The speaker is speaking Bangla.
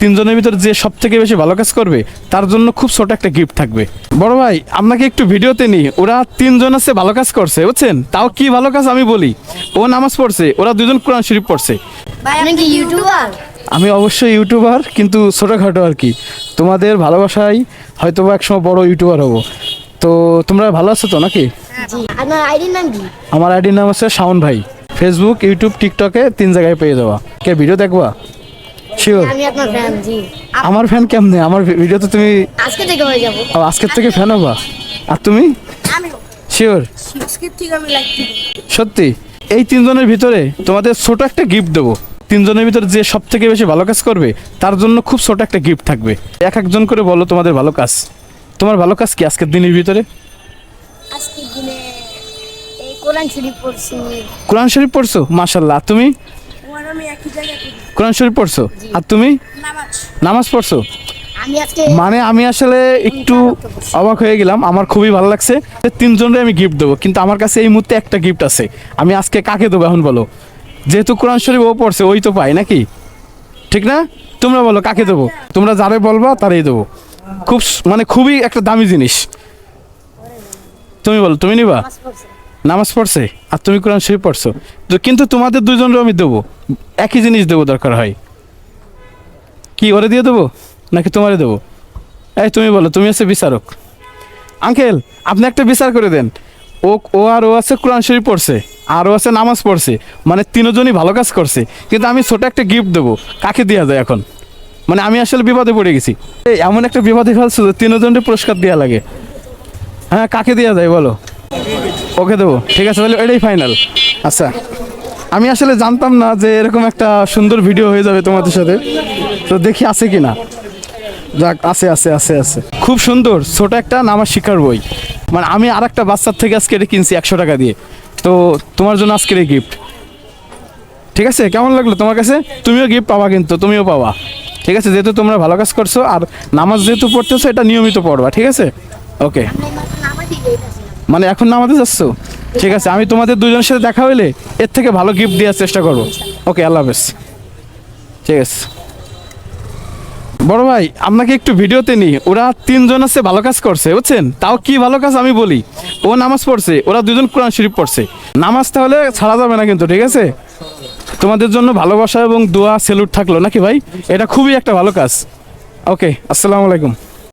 তিনজনের ভিতরে যে সব থেকে বেশি ভালো কাজ করবে তার জন্য খুব ছোট একটা গিফট থাকবে। বড় ভাই আপনাকে একটু ভিডিওতে নিই। ওরা তিনজন আছে ভালো কাজ করছে বুঝছেন? তাও কি ভালো কাজ আমি বলি। ও নামাজ পড়ছে ওরা দুজন কোরআন শরীফ পড়ছে। ভাই আপনি কি ইউটিউবার? আমি অবশ্যই ইউটিউবার কিন্তু ছোটোখাটো আর কি। তোমাদের ভালোবাসায় হয়তো বা একসময় বড় ইউটিউবার হব। তো তোমরা ভালো আছো তো নাকি? আপনার আইডির নাম কি? আমার আইডির নাম হচ্ছে শাওন ভাই। ফেসবুক ইউটিউব টিকটকে তিন জায়গায় পেয়ে যাওয়া কে ভিডিও দেখবা? শিওর আমি আপনার ফ্যান জি। আমার ফ্যান কেমনে? আমার ভিডিও তো তুমি আজকে থেকে হয়ে যাব। ও, আজকের থেকে ফ্যান হবা? আর তুমি? শিওর সত্যি? এই তিনজনের ভিতরে তোমাদের ছোট একটা গিফট দেবো। তিনজনের ভিতরে যে সব থেকে বেশি ভালো কাজ করবে তার জন্য খুব ছোট একটা গিফট থাকবে। এক একজন করে বলো তোমাদের ভালো কাজ। তোমার ভালো কাজ কি আজকের দিনের ভিতরে? কোরআন শরীফ পড়ছি। মাশাল্লাহ তুমি? আমি একই জায়গায় কোরআন শরীফ পড়ছো? আর তুমি? নামাজ। পড়ছো? মানে আমি আসলে একটু অবাক হয়ে গেলাম। আমার খুবই ভালো লাগছে তিনজনের আমি গিফট দেবো। কিন্তু আমার কাছে এই মুহূর্তে একটা গিফট আছে। আমি আজকে কাকে দেবো এখন বলো? যেহেতু কোরআন শরীফ ও পড়ছে ওই তো পাই নাকি? ঠিক না? তোমরা বলো কাকে দেবো? তোমরা যারে বলবা তারাই দেবো। খুব মানে খুবই একটা দামি জিনিস। তুমি বলো তুমি নিবা? নামাজ পড়ছে আর তুমি কোরআন শরীফ পড়ছো। তো কিন্তু তোমাদের দুজনের আমি দেবো। একই জিনিস দেবো দরকার হয়। কি ওরে দিয়ে দেবো? নাকি তোমারে দেবো? এই তুমি বলো, তুমি হচ্ছে বিচারক। আঙ্কেল, আপনি একটা বিচার করে দেন। ও ও আর ও আছে কোরআন শরীফ পড়ছে, আর ও আছে নামাজ পড়ছে। মানে তিনজনই ভালো কাজ করছে। কিন্তু আমি ছোট একটা গিফট দেবো। কাকে দেওয়া যায় এখন? মানে আমি আসলে বিপদে পড়ে গেছি। এমন একটা বিপদে ফেলছো যে তিনজনের পুরস্কার দেওয়া লাগে। হ্যাঁ কাকে দেওয়া যায় বলো? ওকে দেবো। ঠিক আছে তাহলে এটাই ফাইনাল আচ্ছা আমি আসলে জানতাম না যে এরকম একটা সুন্দর ভিডিও হয়ে যাবে তোমাদের সাথে। তো দেখি আছে কি না যাক আছে আছে আছে আছে। খুব সুন্দর ছোট একটা নামাজ শিকার বই। মানে আমি আর একটা বাচ্চার থেকে আজকে এটা কিনছি একশো টাকা দিয়ে। তো তোমার জন্য আজকের এই গিফট ঠিক আছে কেমন লাগল তোমার কাছে? তুমিও গিফট পাবা কিন্তু তুমিও পাবা। ঠিক আছে যেহেতু তোমরা ভালো কাজ করছ আর নামাজ যেহেতু পড়তেছো এটা নিয়মিত পড়বা ঠিক আছে? ওকে মানে এখন নামাতে যাচ্ছ? ঠিক আছে, আমি তোমাদের দুজনের সাথে দেখা হইলে এর থেকে ভালো গিফট দেওয়ার চেষ্টা করব। ওকে আল্লাহ হাফেজ। ঠিক আছে। বড় ভাই, আপনাকে একটু ভিডিওতে নিই। ওরা তিনজন আছে, ভালো কাজ করছে, বুঝছেন? তাও কি ভালো কাজ আমি বলি। ও নামাজ পড়ছে, ওরা দুজন কোরআন শরীফ পড়ছে। নামাজ তাহলে ছাড়া যাবে না কিন্তু, ঠিক আছে? তোমাদের জন্য ভালোবাসা এবং দোয়া, সেলুট থাকল, নাকি ভাই? এটা খুবই একটা ভালো কাজ। ওকে আসসালামু আলাইকুম।